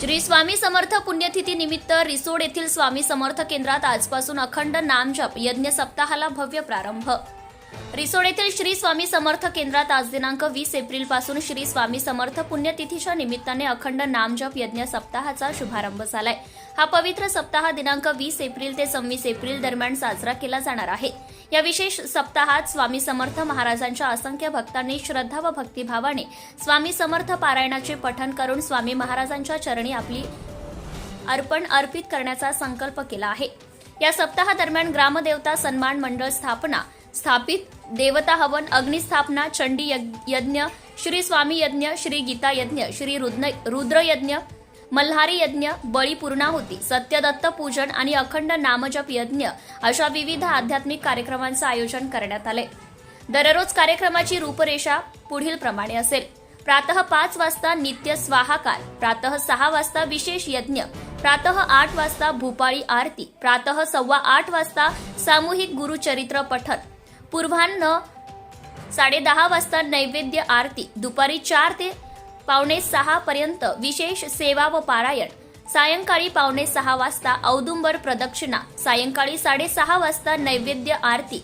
श्री स्वामी समर्थ पुण्यतिथी निमित्त रिसोड येथील स्वामी समर्थ केंद्रात आजपासून अखंड नामजप यज्ञ सप्ताहाला भव्य प्रारंभ. रिसोड येथील श्री स्वामी समर्थ केंद्रात आज दिनांक वीस एप्रिलपासून श्री स्वामी समर्थ पुण्यतिथीच्या निमित्ताने अखंड नामजप यज्ञ सप्ताहाचा शुभारंभ झालाय. हा पवित्र सप्ताह दिनांक वीस एप्रिल ते सव्वीस एप्रिल दरम्यान साजरा केला जाणार आहे. या विशेष सप्ताहात स्वामी समर्थ महाराजांच्या असंख्य भक्तांनी श्रद्धा व भक्तिभावाने स्वामी समर्थ पारायणाचे पठण करून स्वामी महाराजांच्या चरणी आपली अर्पण अर्पित करण्याचा संकल्प केला आहे. या सप्ताहादरम्यान ग्रामदेवता सन्मान मंडळ स्थापना स्थापित देवता हवन अग्निस्थापना चंडी यज्ञ- यज्ञ श्री स्वामी यज्ञ श्री गीता यज्ञ श्री रुद्र यज्ञ मल्हारी यज्ञ बळीपूर्णा होती सत्यदत्त पूजन आणि अखंड नामजप यज्ञ अशा विविध आध्यात्मिक कार्यक्रमांचं आयोजन करण्यात आले. दररोज कार्यक्रमाची रूपरेषा पुढील प्रमाणे असेल. प्रातः पाच वाजता नित्य स्वाहाकार प्रातः सहा वाजता विशेष यज्ञ प्रातः आठ वाजता भूपाळी आरती प्रातः सव्वा आठ वाजता सामूहिक गुरुचरित्र पठन. पूर्वान्न साडेदहा वाजता नैवेद्य आरती दुपारी चार ते पावणे सहा पर्यंत विशेष सेवा व पारायण. सायंकाळी पावणे सहा वाजता औदुंबर प्रदक्षिणा. सायंकाळी साडेसहा वाजता नैवेद्य आरती.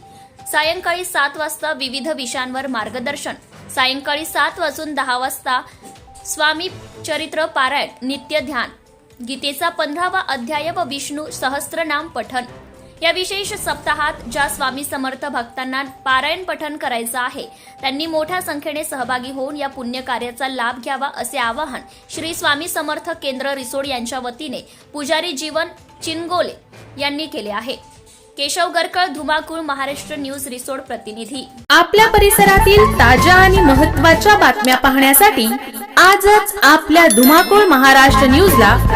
सायंकाळी सात वाजता विविध विषयांवर मार्गदर्शन. सायंकाळी सात वाजून दहा वाजता स्वामी चरित्र पारायण नित्य ध्यान. गीतेचा पंधरावा अध्याय व विष्णू सहस्त्रनाम पठण. या विशेष सप्ताहात ज्या स्वामी समर्थ भक्तांना पारायण पठण करायचं आहे त्यांनी मोठ्या संख्येने सहभागी होऊन या पुण्य कार्याचा लाभ घ्यावा असे आवाहन श्री स्वामी समर्थ केंद्र रिसोड यांच्या वतीने पुजारी जीवन चिनगोले यांनी केले आहे. केशव गरकळ धुमाकूळ महाराष्ट्र न्यूज रिसोड प्रतिनिधी. आपल्या परिसरातील ताज्या आणि महत्त्वाच्या बातम्या पाहण्यासाठी आजच आपल्या धुमाकूळ महाराष्ट्र न्यूजला